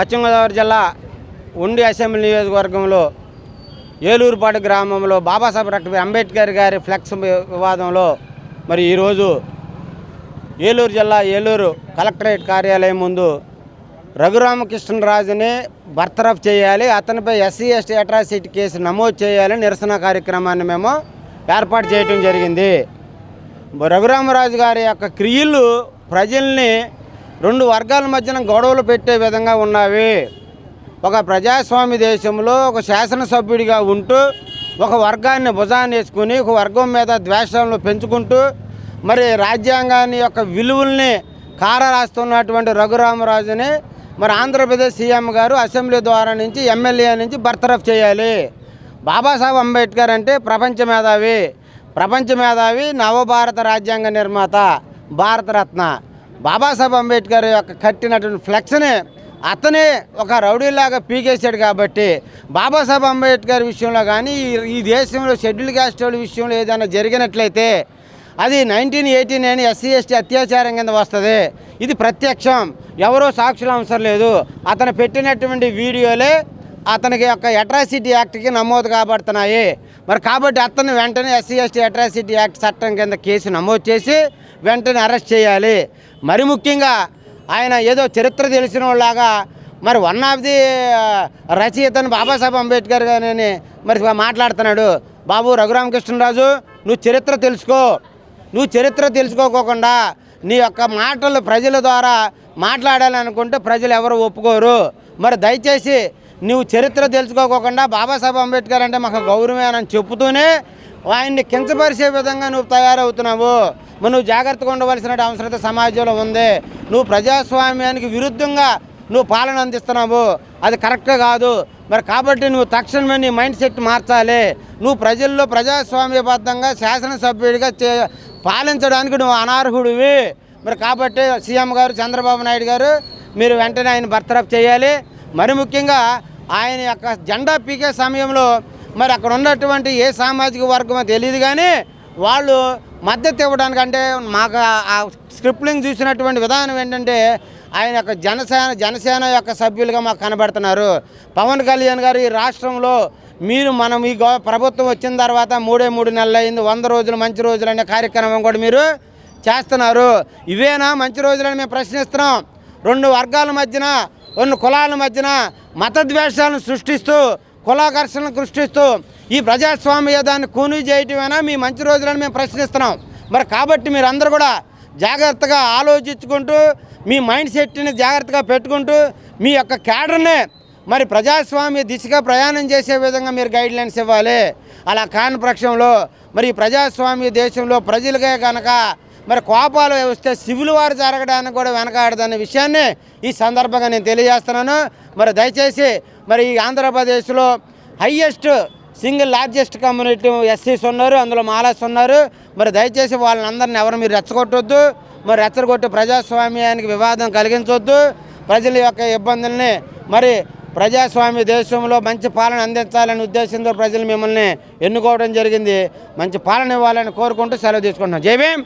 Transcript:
పశ్చిమ గోదావరి జిల్లా ఉండి అసెంబ్లీ నియోజకవర్గంలో ఏలూరుపాటు గ్రామంలో బాబాసాహెబ్ డాక్టర్ అంబేద్కర్ గారి ఫ్లెక్స్ వివాదంలో మరి ఈరోజు ఏలూరు జిల్లా ఏలూరు కలెక్టరేట్ కార్యాలయం ముందు రఘురామకృష్ణరాజుని బర్తరఫ్ చేయాలి అతనిపై ఎస్సీ ఎస్టీ అట్రాసిటీ కేసు నమోదు చేయాలని నిరసన కార్యక్రమాన్ని మేము ఏర్పాటు చేయడం జరిగింది. రఘురామరాజు గారి యొక్క క్రియలు ప్రజల్ని రెండు వర్గాల మధ్యన గొడవలు పెట్టే విధంగా ఉన్నవి. ఒక ప్రజాస్వామ్య దేశంలో ఒక శాసనసభ్యుడిగా ఉంటూ ఒక వర్గాన్ని భుజాన్ని వేసుకుని ఒక వర్గం మీద ద్వేషాలను పెంచుకుంటూ మరి రాజ్యాంగాన్ని యొక్క విలువల్ని కారరాస్తున్నటువంటి రఘురామరాజుని మరి ఆంధ్రప్రదేశ్ సీఎం గారు అసెంబ్లీ ద్వారా నుంచి ఎమ్మెల్యే నుంచి బర్తరఫ్ చేయాలి. బాబాసాహెబ్ అంబేద్కర్ అంటే ప్రపంచ మేధావి. ప్రపంచ మేధావి నవభారత రాజ్యాంగ నిర్మాత భారతరత్న. బాబాసాహెబ్ అంబేద్కర్ యొక్క కట్టినటువంటి ఫ్లెక్స్ని అతనే ఒక రౌడీలాగా పీకేశాడు కాబట్టి బాబాసాహెబ్ అంబేద్కర్ విషయంలో కానీ ఈ- దేశంలో షెడ్యూల్ క్యాస్ట్ విషయంలో ఏదైనా జరిగినట్లయితే అది nineteen eighty nine SC ST అత్యాచారం కింద వస్తుంది. ఇది ప్రత్యక్షం. ఎవరో సాక్షులు అవసరం లేదు. అతను పెట్టినటువంటి వీడియోలే అతనికి యొక్క అట్రాసిటీ యాక్ట్కి నమోదు కాబడుతున్నాయి. మరి కాబట్టి అతను వెంటనే ఎస్సీ ఎస్టీ అట్రాసిటీ యాక్ట్ చట్టం కింద కేసు నమోదు చేసి వెంటనే అరెస్ట్ చేయాలి. మరి ముఖ్యంగా ఆయన ఏదో చరిత్ర తెలిసిన వాళ్ళలాగా మరి వన్ ఆఫ్ ది రచయితను బాబాసాహెబ్ అంబేద్కర్ గారిని మరి మాట్లాడుతున్నాడు. బాబు రఘురామకృష్ణరాజు నువ్వు చరిత్ర తెలుసుకో. నువ్వు చరిత్ర తెలుసుకోకోకుండా నీ యొక్క మాటలు ప్రజల ద్వారా మాట్లాడాలనుకుంటే ప్రజలు ఎవరు ఒప్పుకోరు. మరి దయచేసి నువ్వు చరిత్ర తెలుసుకోకుండా బాబాసాహెబ్ అంబేద్కర్ అంటే మాకు గౌరవమేనని చెబుతూనే ఆయన్ని కించపరిచే విధంగా నువ్వు తయారవుతున్నావు. మరి నువ్వు జాగ్రత్తగా ఉండవలసిన అవసరత సమాజంలో ఉంది. నువ్వు ప్రజాస్వామ్యానికి విరుద్ధంగా నువ్వు పాలన అందిస్తున్నావు. అది కరెక్ట్ కాదు. మరి కాబట్టి నువ్వు తక్షణమే నీ మైండ్ సెట్ మార్చాలి. నువ్వు ప్రజల్లో ప్రజాస్వామ్యబద్ధంగా శాసనసభ్యుడిగా చే పాలించడానికి నువ్వు అనర్హుడివి. మరి కాబట్టి సీఎం గారు చంద్రబాబు నాయుడు గారు మీరు వెంటనే ఆయన బర్తరఫ్ చేయాలి. మరి ముఖ్యంగా ఆయన యొక్క జెండా పీకే సమయంలో మరి అక్కడ ఉన్నటువంటి ఏ సామాజిక వర్గమో తెలియదు కానీ వాళ్ళు మద్దతు ఇవ్వడానికి అంటే మాకు ఆ- స్క్రిప్లింగ్ చూసినటువంటి విధానం ఏంటంటే ఆయన యొక్క జనసేన జనసేన యొక్క సభ్యులుగా మాకు కనబడుతున్నారు. పవన్ కళ్యాణ్ గారు ఈ రాష్ట్రంలో మీరు మనం ఈ ప్రభుత్వం వచ్చిన తర్వాత మూడే మూడు నెలలు అయింది వంద రోజులు మంచి రోజులు అనే కార్యక్రమం కూడా మీరు చేస్తున్నారు. ఇవేనా మంచి రోజులని మేము ప్రశ్నిస్తున్నాం. రెండు వర్గాల మధ్యన రెండు కులాల మధ్యన మత ద్వేషాలను సృష్టిస్తూ కులాకర్షణను సృష్టిస్తూ ఈ ప్రజాస్వామ్య దాన్ని కూని చేయటమేనా? మీ మంచి రోజులని మేము ప్రశ్నిస్తున్నాం. మరి కాబట్టి మీరందరూ కూడా జాగ్రత్తగా ఆలోచించుకుంటూ మీ మైండ్ సెట్ని జాగ్రత్తగా పెట్టుకుంటూ మీ యొక్క క్యాడర్ని మరి ప్రజాస్వామ్య దిశగా ప్రయాణం చేసే విధంగా మీరు గైడ్ లైన్స్ ఇవ్వాలి. అలా కాని పక్షంలో మరి ప్రజాస్వామ్య దేశంలో ప్రజలకే కనుక మరి కోపాలు వస్తే సివిల్ వారు జరగడానికి కూడా వెనకాడదన్న విషయాన్ని ఈ సందర్భంగా నేను తెలియజేస్తున్నాను. మరి దయచేసి మరి ఈ ఆంధ్రప్రదేశ్లో హయ్యెస్ట్ సింగిల్ లార్జెస్ట్ కమ్యూనిటీ ఎస్సీస్ ఉన్నారు అందులో మాలాస్ ఉన్నారు. మరి దయచేసి వాళ్ళందరిని ఎవరు మీరు రెచ్చగొట్టొద్దు. మరి రెచ్చగొట్టి ప్రజాస్వామ్యానికి వివాదం కలిగించవద్దు ప్రజల యొక్క ఇబ్బందుల్ని మరి ప్రజాస్వామ్య దేశంలో మంచి పాలన అందించాలనే ఉద్దేశంతో ప్రజలు మిమ్మల్ని ఎన్నుకోవడం జరిగింది. మంచి పాలన ఇవ్వాలని కోరుకుంటూ సెలవు తీసుకుంటున్నాం. జై భీమ్!